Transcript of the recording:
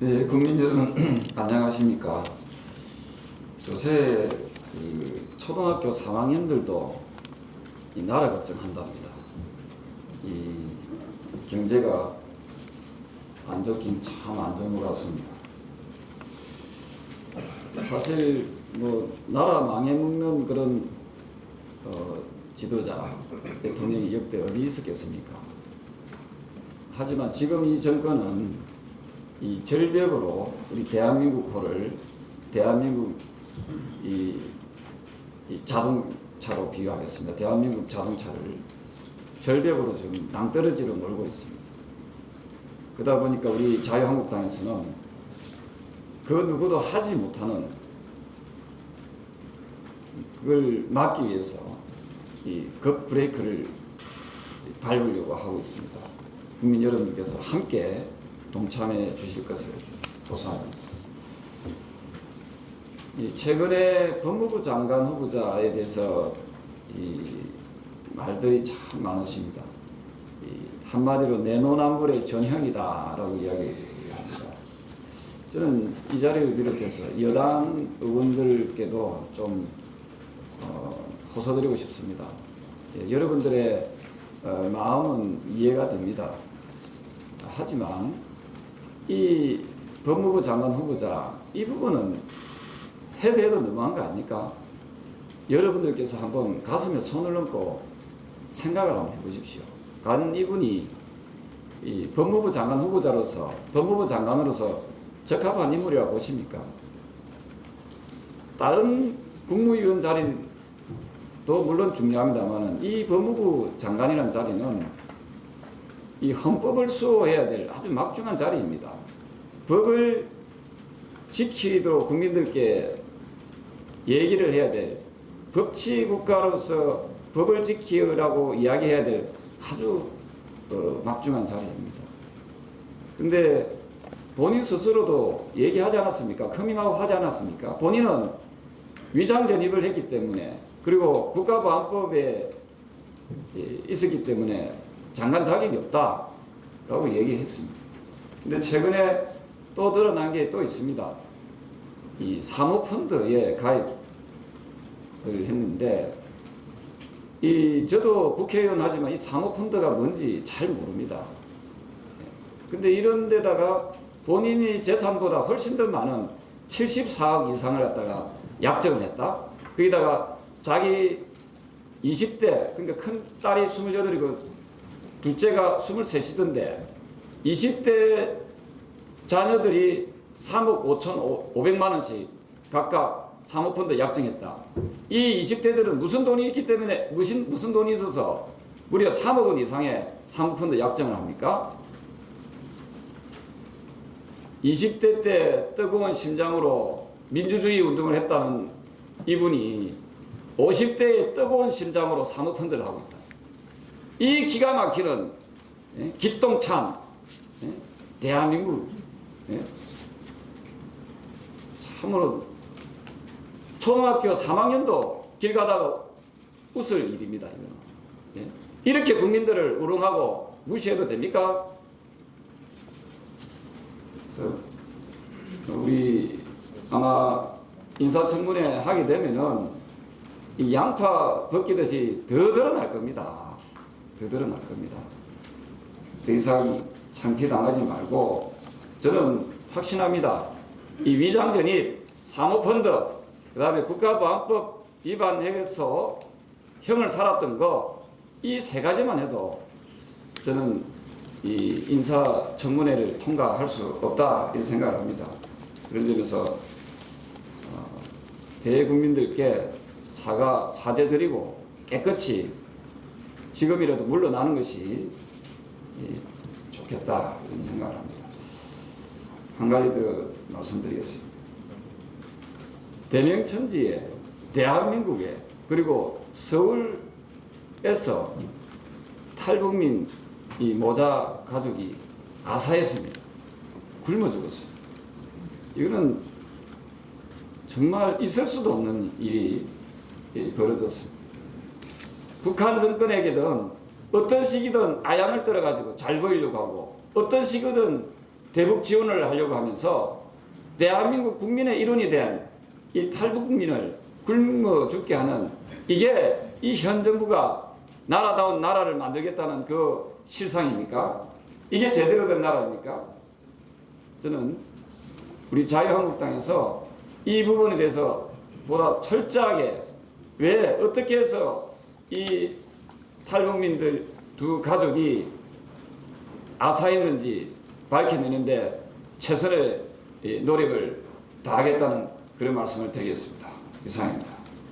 네, 국민 여러분 안녕하십니까? 요새 그 초등학교 3학년들도 이 나라 걱정한답니다. 이 경제가 안 좋긴 참 안 좋은 것 같습니다. 사실 뭐 나라 망해먹는 그런 어, 지도자 대통령이 역대 어디 있었겠습니까? 하지만 지금 이 정권은 이 절벽으로 우리 대한민국 호를 대한민국 이, 이 자동차로 비유하겠습니다. 대한민국 자동차를 절벽으로 지금 낭떠러지로 몰고 있습니다. 그러다 보니까 우리 자유한국당에서는 그 누구도 하지 못하는 그걸 막기 위해서 이 급 브레이크를 밟으려고 하고 있습니다. 국민 여러분께서 함께 동참해 주실 것을 고사합니다. 이 최근에 법무부 장관 후보자에 대해서 이 말들이 참 많으십니다. 이 한마디로 내노남불의 전형이다라고 이야기합니다. 저는 이 자리를 비롯해서 여당 의원들께도 좀 어, 호소드리고 싶습니다. 예, 여러분들의 어, 마음은 이해가 됩니다. 하지만 이 법무부 장관 후보자 이 부분은 해도 너무한 거 아닙니까? 여러분들께서 한번 가슴에 손을 얹고 생각을 한번 해보십시오. 과연 이분이 이 법무부 장관 후보자로서 법무부 장관으로서 적합한 인물이라고 보십니까? 다른 국무위원 자리도 물론 중요합니다만 이 법무부 장관이라는 자리는 이 헌법을 수호해야 될 아주 막중한 자리입니다. 법을 지키도록 국민들께 얘기를 해야 될 법치 국가로서 법을 지키라고 이야기해야 될 아주 어, 막중한 자리입니다. 근데 본인 스스로도 얘기하지 않았습니까? 커밍아웃 하지 않았습니까? 본인은 위장 전입을 했기 때문에 그리고 국가보안법에 예, 있었기 때문에 장관 자격이 없다라고 얘기했습니다. 근데 최근에 또 드러난 게 또 있습니다. 이 사모펀드에 가입을 했는데 이 저도 국회의원 하지만 이 사모펀드가 뭔지 잘 모릅니다. 근데 이런 데다가 본인이 재산보다 훨씬 더 많은 74억 이상을 갖다가 약정을 했다. 거기다가 자기 20대 그러니까 큰 딸이 28이고 둘째가 23이던데 20대 자녀들이 3억 5천 5백만 원씩 각각 사모펀드 약정했다. 이 20대들은 무슨 돈이 있기 때문에 무슨 무슨 돈이 있어서 무려 3억 원 이상의 사모펀드 약정을 합니까? 20대 때 뜨거운 심장으로 민주주의 운동을 했다는 이분이 50대의 뜨거운 심장으로 사모펀드를 하고 있다. 이 기가 막히는 예? 기똥찬 예? 대한민국 예? 참으로 초등학교 3학년도 길 가다가 웃을 일입니다. 예? 이렇게 국민들을 우롱하고 무시해도 됩니까? 우리 아마 인사청문회 하게 되면은 이 양파 벗기듯이 더 드러날 겁니다. 더 드러날 겁니다. 더 이상 창피 당하지 말고 저는 확신합니다. 이 위장전입, 사모펀드, 그 다음에 국가보안법 위반해서 형을 살았던 거, 이 세 가지만 해도 저는 이 인사청문회를 통과할 수 없다, 이런 생각을 합니다. 그런 점에서 어, 대국민들께 사과, 사죄드리고 깨끗이 지금이라도 물러나는 것이 이, 좋겠다, 이런 생각을 합니다. 한 가지 더 말씀드리겠습니다. 대명천지에 대한민국에 그리고 서울에서 탈북민 이 모자 가족이 아사했습니다. 굶어 죽었습니다. 이거는 정말 있을 수도 없는 일이 벌어졌습니다. 북한 정권에게는 어떤 시기든 아양을 떨어가지고 잘 보이려고 하고 어떤 시기든 대북 지원을 하려고 하면서 대한민국 국민의 일원이 된 이 탈북 국민을 굶어 죽게 하는 이게 이 현 정부가 나라다운 나라를 만들겠다는 그 실상입니까? 이게 제대로 된 나라입니까? 저는 우리 자유한국당에서 이 부분에 대해서 보다 철저하게 왜 어떻게 해서 이 탈북민들 두 가족이 아사했는지 밝혀내는데 최선의 이 노력을 다하겠다는 그런 말씀을 드리겠습니다. 이상입니다.